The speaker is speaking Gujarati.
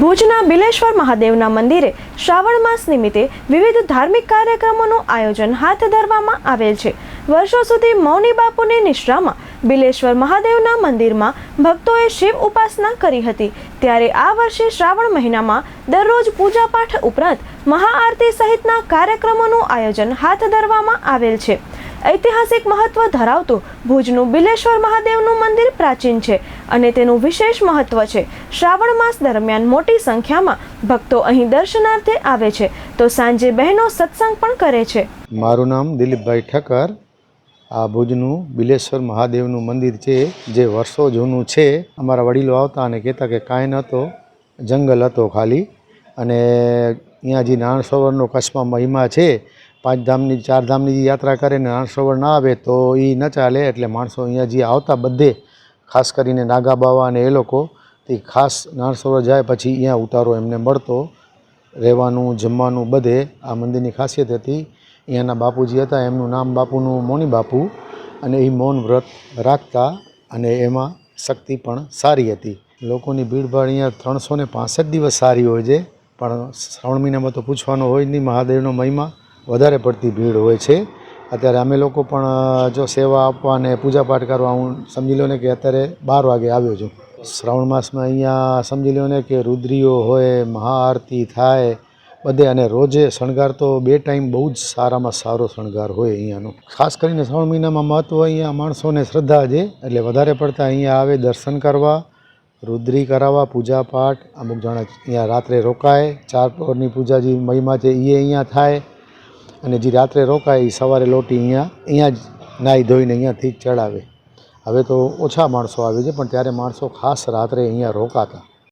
ભુજના બિલેશ્વર મહાદેવના મંદિરે શ્રાવણ માસ નિમિત્તે વિવિધ ધાર્મિક કાર્યક્રમોનું આયોજન હાથ ધરવામાં આવેલ છે. વર્ષો સુધી મૌની બાપુની નિશ્રામાં બિલેશ્વર મહાદેવના મંદિરમાં ભક્તોએ શિવ ઉપાસના કરી હતી. ત્યારે આ વર્ષે શ્રાવણ મહિનામાં દરરોજ પૂજાપાઠ ઉપરાંત મહાઆરતી સહિતના કાર્યક્રમોનું આયોજન હાથ ધરવામાં આવેલ છે. ઐતિહાસિક મહત્વ ધરાવતું ભુજનું બિલેશ્વર મહાદેવનું મંદિર પ્રાચીન છે અને તેનું વિશેષ મહત્વ છે. શ્રાવણ માસ દરમિયાન મોટી સંખ્યામાં ભક્તો અહીં દર્શનાર્થે આવે છે. તો સાંજે બહેનો સત્સંગ પણ કરે છે. મારું નામ દિલીપભાઈ ઠક્કર. આ ભુજનું બિલેશ્વર મહાદેવનું મંદિર છે, જે વર્ષો જૂનું છે. અમારા વડીલો આવતા અને કહેતા કે કાંઈ નહોતો જંગલ હતો ખાલી. અને અહીંયા જે નારાયણ સરોવરનો કચ્છમાં મહિમા છે પાંચ ધામની, ચાર ધામની યાત્રા કરે ને સરોવર ના આવે તો એ ન ચાલે. એટલે માણસો અહીંયા જે આવતા બધે, ખાસ કરીને નાગા બાવા અને એ લોકો, તે ખાસ સરોવર જાય પછી અહીંયા ઉતારો એમને મળતો. રહેવાનું, જમવાનું બધે આ મંદિરની ખાસિયત હતી. અહીંયાના બાપુજી હતા, એમનું નામ બાપુનું મૌની બાપુ અને એ મૌન વ્રત રાખતા અને એમાં શક્તિ પણ સારી હતી. લોકોની ભીડભાડ અહીંયા ત્રણસો ને દિવસ સારી હોય છે. પણ શ્રાવણ મહિનામાં તો પૂછવાનો હોય નહીં, મહાદેવનો મહિમા. વધારે પડતી ભીડ હોય છે. અત્યારે અમે લોકો પણ જો સેવા આપવા અને પૂજાપાઠ કરવા, હું સમજી લો ને કે અત્યારે બાર વાગે આવ્યો છું. શ્રાવણ માસમાં અહીંયા સમજી લો ને કે રુદ્રીઓ હોય, મહાઆરતી થાય, બધે અને રોજે શણગાર તો બે ટાઈમ બહુ જ સારામાં સારો શણગાર હોય અહીંયાનો. ખાસ કરીને શ્રાવણ મહિનામાં મહત્વ અહીંયા માણસોને શ્રદ્ધા છે, એટલે વધારે પડતા અહીંયા આવે દર્શન કરવા, રુદ્રી કરાવવા, પૂજાપાઠ, અમુક જણા અહીંયા રાત્રે રોકાય, ચાર પ્રહરની પૂજા જે મહિમા છે એ અહીંયા થાય અને જે રાત્રે રોકાય એ સવારે લોટી અહીંયા અહીંયા જ નાહી ધોઈને અહીંયાથી જ ચડાવે. હવે તો ઓછા માણસો આવે છે, પણ ત્યારે માણસો ખાસ રાત્રે અહીંયા રોકાતા.